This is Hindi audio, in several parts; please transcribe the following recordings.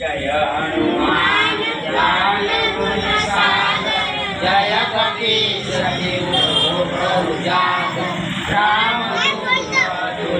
जय हनुमान ज्ञान गुण सागर जय कपीश देव प्रभु जात राम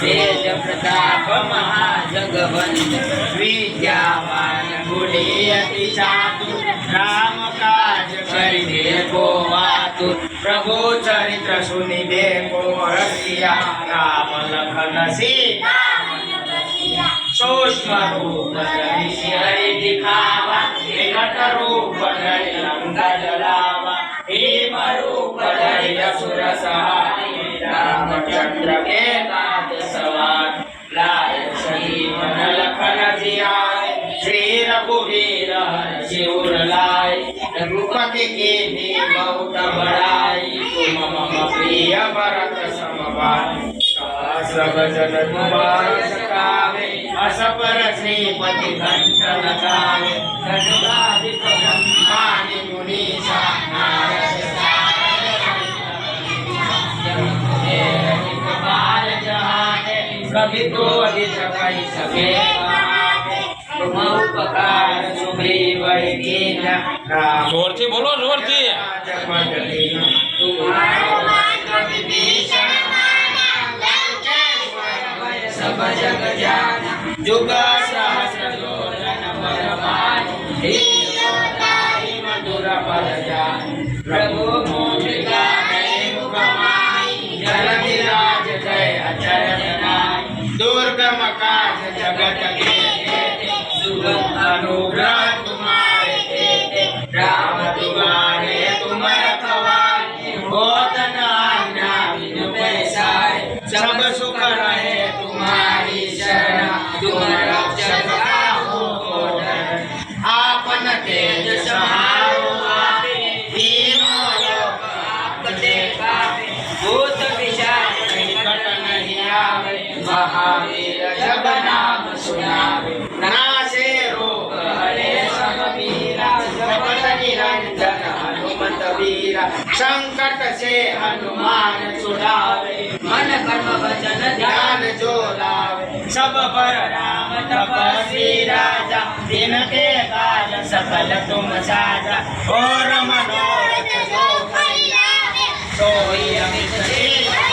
तेज प्रताप महाजगवंद विद्यावान गुणियति चातुर राम काज करिबे को आतुर प्रभु चरित्र सुनिबे को रसिया राम लखन सीता सूक्ष्म रूप दिखावा रूप जलावा भीम रूप धरि असुर सहाय रामचंद्र के काज हर रघुपति के भी बहुत बड़ाई। तुम मम प्रिय भरत समभाई सब जन तुम्हार सकावे अस पर श्रीपति घंट लगावे धनुराधिप ब्रह्मानि मुनीसा नारद कभी तो अधिक सके। જોરથી બોલો જોરથી જુગા સહસ્ર યોજન પરમાની હિયોતારી મધુર પરજાન પ્રભુ મોજિકા નૈ મુખમાઈ જલધિરાજ જય અચરજ નાય દુર્ગમ કાજ જગત કે सुगम अनुग्रह तुम्हारे राम तुम्हारे तुम होत संकट से हनुमान छुड़ावे मन कर्म वचन ध्यान जो लावे सब पर राम तपस्वी राजा दिन के काल सफल तुम साजा। और मनोरथ जो सोई अमित जीवन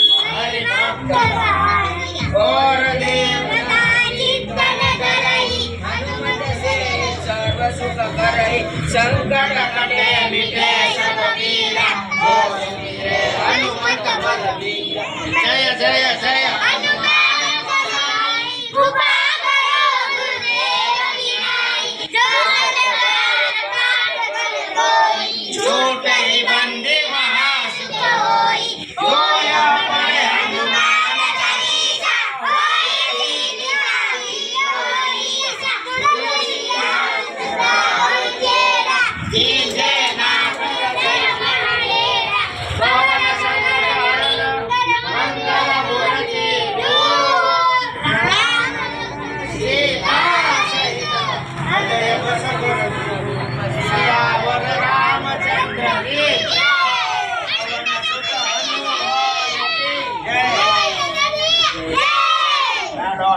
करई संकट कटे मिटे सब पीरा जो सुमिरे हनुमत बल बीरा जय जय जय झूठ Gracias.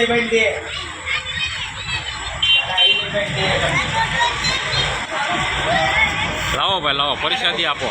ಇಲ್ಲಿ ಬಂಡಿ લાવો ભાઈ લાવો. પરિષદી આપો.